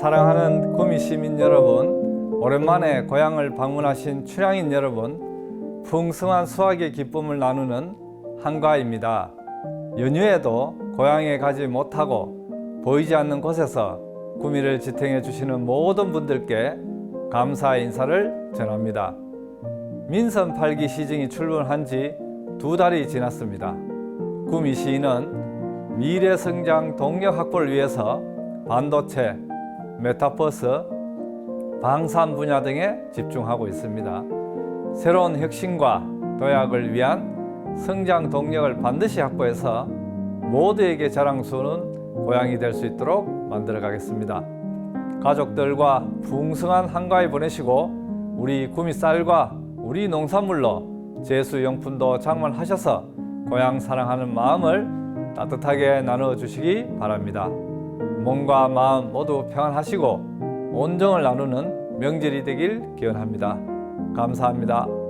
사랑하는 구미 시민 여러분, 오랜만에 고향을 방문하신 출향인 여러분, 풍성한 수확의 기쁨을 나누는 한가입니다. 연휴에도 고향에 가지 못하고 보이지 않는 곳에서 구미를 지탱해 주시는 모든 분들께 감사의 인사를 전합니다. 민선 8기 시증이 출범한 지 두 달이 지났습니다. 구미 시인은 미래 성장 동력 확보를 위해서 반도체, 메타버스, 방산 분야 등에 집중하고 있습니다. 새로운 혁신과 도약을 위한 성장 동력을 반드시 확보해서 모두에게 자랑스러운 고향이 될 수 있도록 만들어 가겠습니다. 가족들과 풍성한 한가위 보내시고 우리 구미 쌀과 우리 농산물로 제수용품도 장만하셔서 고향 사랑하는 마음을 따뜻하게 나누어 주시기 바랍니다. 몸과 마음 모두 평안하시고 온정을 나누는 명절이 되길 기원합니다. 감사합니다.